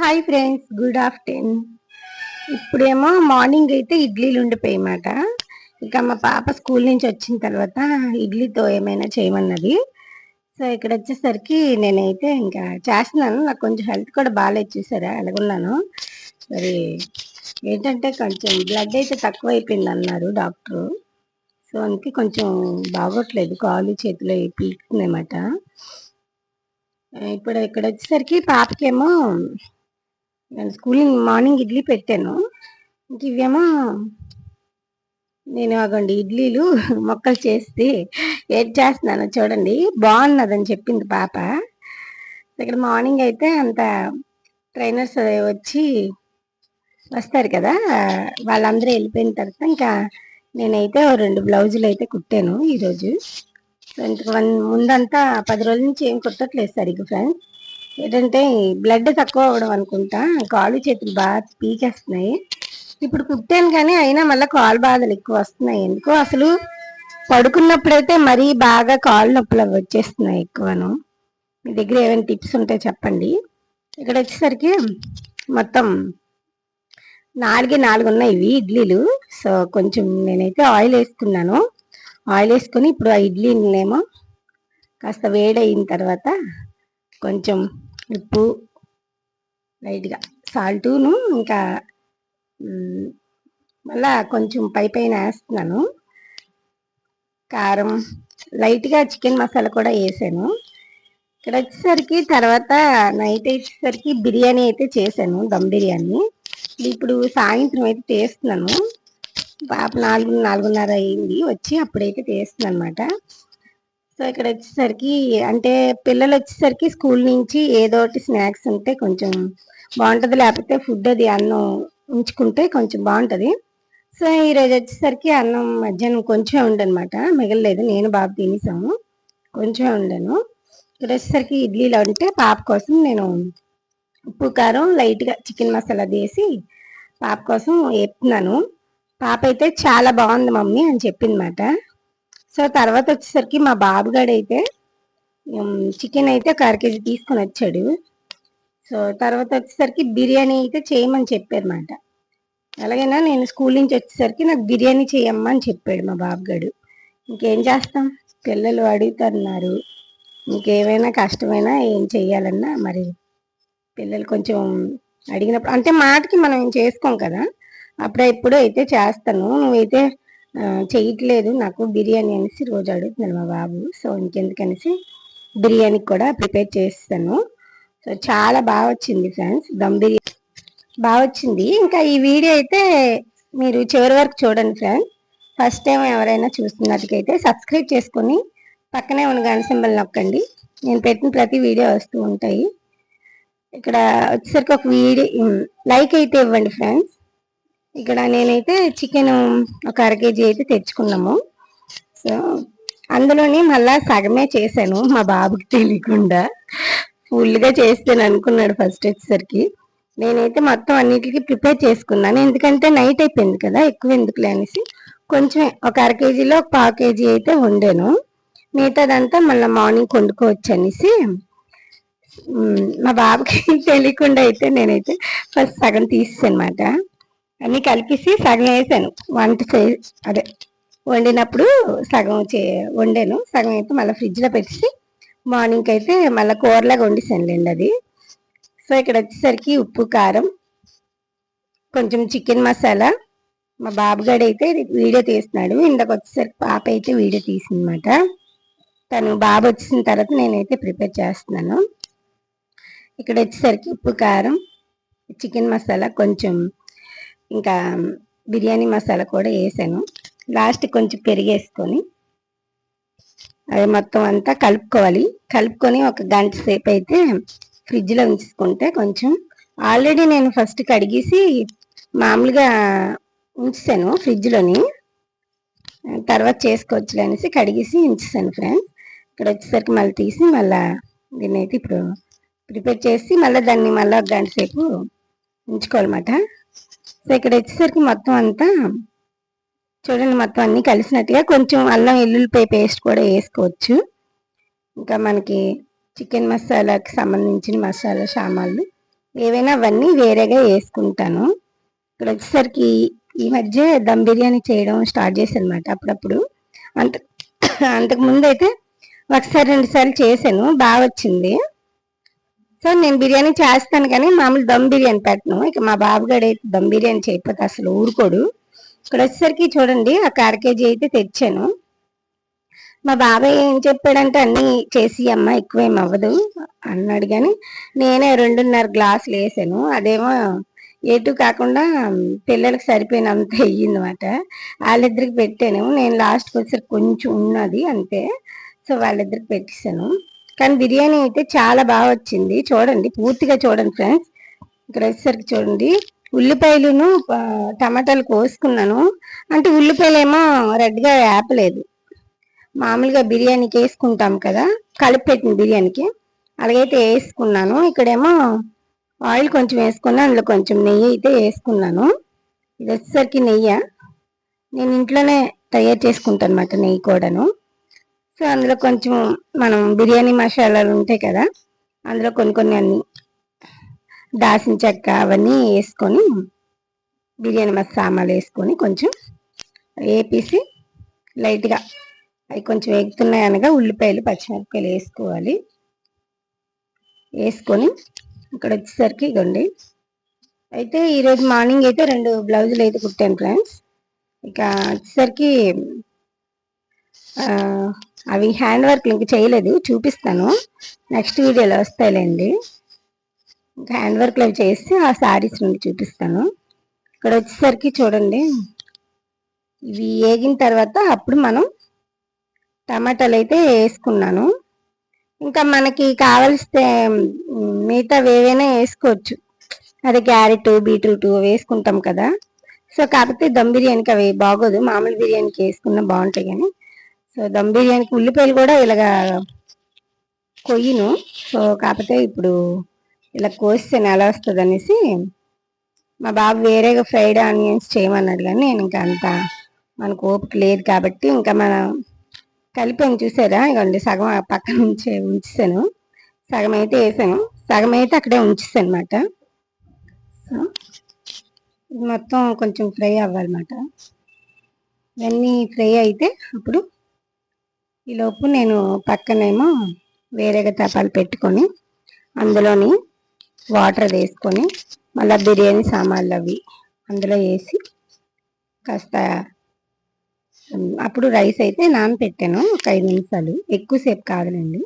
Hi friends good afternoon ఇప్పుడేమో morning అయితే ఇడ్లీలు ఉండిపోయమాట ఇక మా పాప స్కూల్ నుంచి వచ్చిన తర్వాత ఇడ్లీతో ఏమైనా చేయమన్నది. సో ఇక్కడ వచ్చేసరికి నేనైతే ఇంకా చేస్తున్నాను. నాకు కొంచెం హెల్త్ కూడా బాగాలేదు చూసారా? ఎలాగున్నాను మరి ఏంటంటే కొంచెం బ్లడ్ అయితే తక్కువ అయిపోయింది అన్నారు డాక్టరు. సో అందుకే కొంచెం బాగోట్లేదు. కాలు చేతిలో పీకుతుందన్నమాట ఇప్పుడు ఇక్కడ వచ్చేసరికి పాపకేమో నేను స్కూల్ మార్నింగ్ ఇడ్లీ పెట్టాను. ఇంక ఇవేమో నేను అగండి ఇడ్లీలు మొక్కలు చేసి ఏడ్ చేస్తున్నాను చూడండి. బాగున్నదని చెప్పింది పాప. ఇక్కడ మార్నింగ్ అయితే అంత ట్రైనర్స్ వచ్చి వస్తారు కదా వాళ్ళందరూ వెళ్ళిపోయిన తర్వాత ఇంకా నేనైతే రెండు బ్లౌజులు అయితే కుట్టాను ఈరోజు. ఇంతకు ముందంతా పది రోజుల నుంచి ఏం కుట్టట్లేదు సరిగ్గా ఫ్రెండ్స్. ఏంటంటే బ్లడ్ తక్కువ అవ్వడం అనుకుంటా. కాళ్ళు చేతులు బాగా పీకేస్తున్నాయి. ఇప్పుడు కుట్టాను కానీ అయినా మళ్ళీ కాలు బాధలు ఎక్కువ వస్తున్నాయి. ఎందుకో అసలు పడుకున్నప్పుడైతే మరీ బాగా కాళ్ళు నొప్పులు వచ్చేస్తున్నాయి ఎక్కువను. మీ దగ్గర ఏమైనా టిప్స్ ఉంటే చెప్పండి. ఇక్కడ వచ్చేసరికి మొత్తం నాలుగే నాలుగు ఉన్నాయి ఇవి ఇడ్లీలు. సో కొంచెం నేనైతే ఆయిల్ వేసుకున్నాను. ఆయిల్ వేసుకొని ఇప్పుడు ఆ ఇడ్లీనేమో కాస్త వేడయిన తర్వాత కొంచెం ఉప్పు లైట్గా. సాల్టును ఇంకా మళ్ళా కొంచెం పై పైన వేస్తున్నాను. కారం లైట్గా చికెన్ మసాలా కూడా వేసాను. ఇక్కడ వచ్చేసరికి తర్వాత నైట్ వచ్చేసరికి బిర్యానీ అయితే చేశాను దమ్ బిర్యానీ. ఇప్పుడు సాయంత్రం అయితే చేస్తున్నాను. పాప నాలుగు నాలుగున్నర అయింది వచ్చి అప్పుడైతే చేస్తుంది అనమాట సో ఇక్కడ వచ్చేసరికి అంటే పిల్లలు వచ్చేసరికి స్కూల్ నుంచి ఏదో ఒకటి స్నాక్స్ ఉంటే కొంచెం బాగుంటుంది లేకపోతే ఫుడ్ అది అన్నం ఉంచుకుంటే కొంచెం బాగుంటుంది సో ఈరోజు వచ్చేసరికి అన్నం మధ్యాహ్నం కొంచెం ఉండనమాట. మిగలలేదు. నేను బాబు తినేసాము. కొంచెం ఉండను. ఇక్కడ వచ్చేసరికి ఇడ్లీలో ఉంటే పాప కోసం నేను ఉప్పు కారం లైట్గా చికెన్ మసాలా వేసి పాప కోసం వేపుతున్నాను. పాప అయితే చాలా బాగుంది మమ్మీ అని చెప్పిందన్నమాట సో తర్వాత వచ్చేసరికి మా బాబుగాడు అయితే చికెన్ అయితే ఒక కేజీ తీసుకొని వచ్చాడు. సో తర్వాత వచ్చేసరికి బిర్యానీ అయితే చేయమని చెప్పారన్నమాట. అలాగైనా నేను స్కూల్ నుంచి వచ్చేసరికి నాకు బిర్యానీ చేయమ్మా అని చెప్పాడు మా బాబుగాడు. ఇంకేం చేస్తాం? పిల్లలు అడుగుతున్నారు. ఇంకేమైనా కష్టమైనా ఏం చెయ్యాలన్నా మరి పిల్లలు కొంచెం అడిగినప్పుడు అంటే మాటకి మనం చేసుకోం కదా. అప్పుడప్పుడు అయితే చేస్తాను. నువ్వైతే చేయట్లేదు. నాకు బిర్యానీ అనేసి రోజు అడుగుతున్నాను మా బాబు. సో ఇంకెందుకనేసి బిర్యానీ కూడా ప్రిపేర్ చేస్తాను. సో చాలా బాగా వచ్చింది ఫ్రెండ్స్. దమ్ బిర్యానీ బాగా వచ్చింది. ఇంకా ఈ వీడియో అయితే మీరు చివరి వరకు చూడండి ఫ్రెండ్స్. ఫస్ట్ టైం ఎవరైనా చూస్తున్నట్టుకైతే సబ్స్క్రైబ్ చేసుకొని పక్కనే ఉన్న గంట సింబల్ నొక్కండి. నేను పెట్టిన ప్రతి వీడియో వస్తూ ఉంటాయి. ఇక్కడ వచ్చేసరికి ఒక వీడియో లైక్ అయితే ఇవ్వండి ఫ్రెండ్స్. ఇక్కడ నేనైతే చికెన్ ఒక అర కేజీ అయితే తెచ్చుకున్నాము. సో అందులోని మళ్ళా సగమే చేశాను మా బాబుకి తెలియకుండా. ఫుల్గా చేస్తాను అనుకున్నాడు ఫస్ట్ వచ్చేసరికి. నేనైతే మొత్తం అన్నిటికీ ప్రిపేర్ చేసుకున్నాను. ఎందుకంటే నైట్ అయిపోయింది కదా ఎక్కువ ఎందుకులే అనేసి. కొంచెం ఒక అర కేజీలో ఒక పావు కేజీ అయితే వండాను. మిగతాదంతా మళ్ళీ మార్నింగ్ వండుకోవచ్చు అనేసి. మా బాబుకి తెలియకుండా అయితే నేనైతే ఫస్ట్ సగం తీసేనమాట అన్ని కలిపేసి సగం వేసాను. వంట చే అదే వండినప్పుడు సగం చే వండాను. సగం అయితే మళ్ళీ ఫ్రిడ్జ్లో పెట్టేసి మార్నింగ్ అయితే మళ్ళీ కూరలాగా వండిసానులేండి అది. సో ఇక్కడ వచ్చేసరికి ఉప్పు కారం కొంచెం చికెన్ మసాలా. మా బాబుగాడు అయితే వీడియో తీస్తున్నాడు. ఇందాక వచ్చేసరికి పాప అయితే వీడియో తీసిందనమాట తను బాబు వచ్చిన తర్వాత నేనైతే ప్రిపేర్ చేస్తున్నాను. ఇక్కడ వచ్చేసరికి ఉప్పు కారం చికెన్ మసాలా కొంచెం ఇంకా బిర్యానీ మసాలా కూడా వేసాను. లాస్ట్ కొంచెం పెరిగేసుకొని అది మొత్తం అంతా కలుపుకోవాలి. కలుపుకొని ఒక గంట సేపు అయితే ఫ్రిడ్జ్లో ఉంచుకుంటే కొంచెం ఆల్రెడీ నేను ఫస్ట్ కడిగేసి మామూలుగా ఉంచాను ఫ్రిడ్జ్లోని. తర్వాత చేసుకోవచ్చు అనేసి కడిగేసి ఉంచాను ఫ్రెండ్స్ ఇక్కడ వచ్చేసరికి మళ్ళీ తీసి మళ్ళీ దీన్ని అయితే ఇప్పుడు ప్రిపేర్ చేసి మళ్ళీ దాన్ని మళ్ళీ ఒక గంట సేపు ఉంచుకోవాలన్నమాట. సో ఇక్కడ వచ్చేసరికి మొత్తం అంతా చూడండి మొత్తం అన్ని కలిసినట్టుగా కొంచెం అల్లం ఎల్లుల్లిపాయ పేస్ట్ కూడా వేసుకోవచ్చు. ఇంకా మనకి చికెన్ మసాలాకి సంబంధించిన మసాలా సామాన్లు ఏవైనా అవన్నీ వేరేగా వేసుకుంటాను. ఇక్కడ వచ్చేసరికి ఈ మధ్య దమ్ బిర్యానీ చేయడం స్టార్ట్ చేశాను అనమాట అప్పుడప్పుడు. అంత అంతకుముందు అయితే ఒకసారి రెండుసార్లు చేశాను. బాగా వచ్చింది. సో నేను బిర్యానీ చేస్తాను కానీ మామూలు దమ్ బిర్యానీ పెట్టను. ఇక మా బాబుగాడు అయితే దమ్ బిర్యానీ చేయకపోతే అసలు ఊరుకోడు. ఇక్కడ వచ్చేసరికి చూడండి ఒక అర కేజీ అయితే తెచ్చాను. మా బాబాయ్ ఏం చెప్పాడంటే అన్ని చేసి అమ్మ ఎక్కువేం అవ్వదు అన్నాడు కానీ నేనే రెండున్నర గ్లాసులు వేసాను. అదేమో ఎటు కాకుండా పిల్లలకు సరిపోయినంత అయ్యిందన్నమాట. వాళ్ళిద్దరికి పెట్టాను. నేను లాస్ట్కి వచ్చేసరికి కొంచెం ఉన్నది అంతే. సో వాళ్ళిద్దరికి పెట్టేశాను. కానీ బిర్యానీ అయితే చాలా బాగా వచ్చింది. చూడండి పూర్తిగా చూడండి ఫ్రెండ్స్. ఇక్కడ వచ్చేసరికి చూడండి ఉల్లిపాయలును టమాటాలు కోసుకున్నాను. అంటే ఉల్లిపాయలు ఏమో రెడ్గా వేపలేదు మామూలుగా బిర్యానీకి వేసుకుంటాం కదా కలిపెట్టింది బిర్యానీకి. అలాగైతే వేసుకున్నాను. ఇక్కడేమో ఆయిల్ కొంచెం వేసుకున్నాను అందులో కొంచెం నెయ్యి అయితే వేసుకున్నాను. ఇది వచ్చేసరికి నెయ్యి. నేను ఇంట్లోనే తయారు చేసుకుంటాను అనమాట నెయ్యి కూడాను. సో అందులో కొంచెం మనం బిర్యానీ మసాలాలు ఉంటాయి కదా అందులో కొన్ని కొన్ని అన్ని దాసిన చెక్క అవన్నీ వేసుకొని బిర్యానీ మసామాలు వేసుకొని కొంచెం వేపేసి లైట్గా అవి కొంచెం వేగుతున్నాయి అనగా ఉల్లిపాయలు పచ్చిమిరపకాయలు వేసుకోవాలి. వేసుకొని ఇక్కడ వచ్చేసరికి ఇవ్వండి అయితే ఈరోజు మార్నింగ్ అయితే రెండు బ్లౌజులు అయితే కుట్టాను ఫ్రెండ్స్. ఇక వచ్చేసరికి అవి హ్యాండ్ వర్క్ ఇంక చేయలేదు చూపిస్తాను. నెక్స్ట్ వీడియోలో వస్తాయిలేండి. ఇంకా హ్యాండ్ వర్క్లు అవి చేసి ఆ శారీస్ నుండి చూపిస్తాను. ఇక్కడ వచ్చేసరికి చూడండి. ఇవి వేగిన తర్వాత అప్పుడు మనం టమాటాలు అయితే వేసుకున్నాను. ఇంకా మనకి కావలిస్తే మిగతా ఏవైనా వేసుకోవచ్చు. అదే క్యారెట్ బీట్రూట్ వేసుకుంటాం కదా. సో కాకపోతే దమ్ బిర్యానీకి అవి బాగోదు. మామూలు బిర్యానీకి వేసుకున్నా బాగుంటాయి కానీ. దమ్ బిర్యానీకి ఉల్లిపాయలు కూడా ఇలాగా కొయ్యను. సో కాకపోతే ఇప్పుడు ఇలా కోస్తే ఎలా వస్తుంది అనేసి మా బాబు వేరేగా ఫ్రైడ్ ఆనియన్స్ చేయమన్నాడు కానీ నేను ఇంకా అంత మనకు ఓపిక లేదు కాబట్టి ఇంకా మనం కలిపాను చూసారా? ఇవ్వండి సగం పక్కన ఉంచే ఉంచాను సగం అయితే వేసాను. సగం అయితే అక్కడే ఉంచేసాను అనమాట సో మొత్తం కొంచెం ఫ్రై అవ్వాలన్నమాట. ఇవన్నీ ఫ్రై అయితే అప్పుడు ఈలోపు నేను పక్కనేమో వేరేగా తపాలు పెట్టుకొని అందులోని వాటర్ వేసుకొని మళ్ళీ బిర్యానీ సామాన్లు అవి అందులో వేసి కాస్త అప్పుడు రైస్ అయితే నానపెట్టాను ఒక ఐదు నిమిషాలు. ఎక్కువసేపు కాదులండి.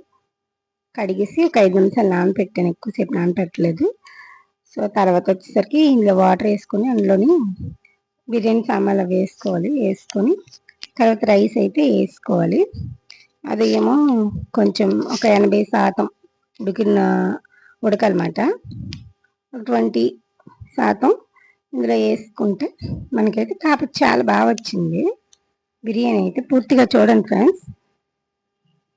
కడిగేసి ఒక ఐదు నిమిషాలు నానపెట్టాను. ఎక్కువసేపు నానపెట్టలేదు. సో తర్వాత వచ్చేసరికి ఇందులో వాటర్ వేసుకొని అందులోని బిర్యానీ సామాన్లు వేసుకోవాలి. వేసుకొని తర్వాత రైస్ అయితే వేసుకోవాలి. అది ఏమో కొంచెం ఒక ఎనభై శాతం ఉడికిన ఉడకాలన్నమాట ట్వంటీ శాతం ఇందులో వేసుకుంటే మనకైతే కాకపోతే చాలా బాగా వచ్చింది. బిర్యానీ అయితే పూర్తిగా చూడండి ఫ్రెండ్స్.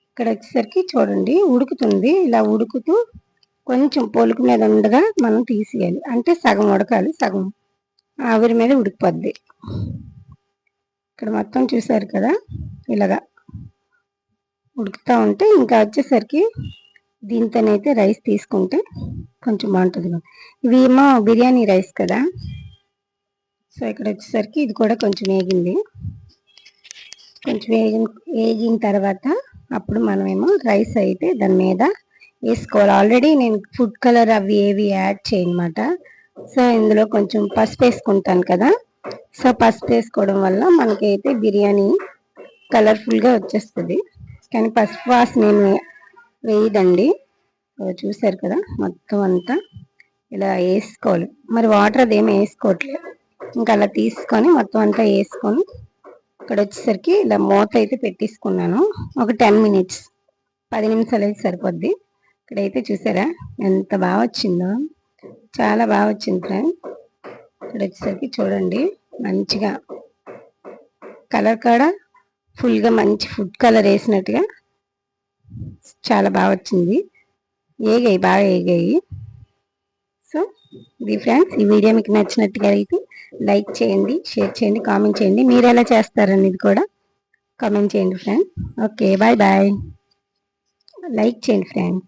ఇక్కడ వచ్చేసరికి చూడండి ఉడుకుతుంది. ఇలా ఉడుకుతూ కొంచెం పొలుకు మీద ఉండగా మనం తీసేయాలి. అంటే సగం ఉడకాలి సగం ఆవిరి మీద ఉడికిపోద్ది. ఇక్కడ మొత్తం చూసారు కదా? ఇలాగా ఉడుకుతూ ఉంటే ఇంకా వచ్చేసరికి దీంతోనైతే రైస్ తీసుకుంటే కొంచెం బాగుంటుంది ఇవి ఏమో బిర్యానీ రైస్ కదా. సో ఇక్కడ వచ్చేసరికి ఇది కూడా కొంచెం వేగింది. కొంచెం వేగిన వేగిన తర్వాత అప్పుడు మనమేమో రైస్ అయితే దాని మీద వేసుకోవాలి. ఆల్రెడీ నేను ఫుడ్ కలర్ అవి ఏవి యాడ్ చేయనమాట. సో ఇందులో కొంచెం పసుపు వేసుకుంటాను కదా. సో పసుపు వేసుకోవడం వల్ల మనకైతే బిర్యానీ కలర్ఫుల్గా వచ్చేస్తుంది. కానీ పసుపు వాసన నేను వేయదండి. చూసారు కదా? మొత్తం అంతా ఇలా వేసుకోవాలి. మరి వాటర్ అదేమి వేసుకోవట్లేదు. ఇంకా అలా తీసుకొని మొత్తం అంతా వేసుకొని ఇక్కడ వచ్చేసరికి ఇలా మూత అయితే పెట్టేసుకున్నాను. ఒక టెన్ మినిట్స్ పది నిమిషాలు అయితే సరిపోద్ది. ఇక్కడైతే చూసారా? ఎంత బాగా వచ్చిందో. చాలా బాగా వచ్చింది ఫ్రెండ్. ఇక్కడ వచ్చేసరికి చూడండి మంచిగా. కలర్ కూడా? ఫుల్గా మంచి ఫుడ్ కలర్ వేసినట్టుగా చాలా బాగా వచ్చింది. ఏగాయి బాగా ఏగాయి. సో ఇది ఫ్రెండ్స్ ఈ వీడియో మీకు నచ్చినట్టుగా అయితే లైక్ చేయండి షేర్ చేయండి కామెంట్ చేయండి. మీరు ఎలా చేస్తారనేది కూడా కామెంట్ చేయండి friends. Okay bye bye. Like చేయండి ఫ్రెండ్స్.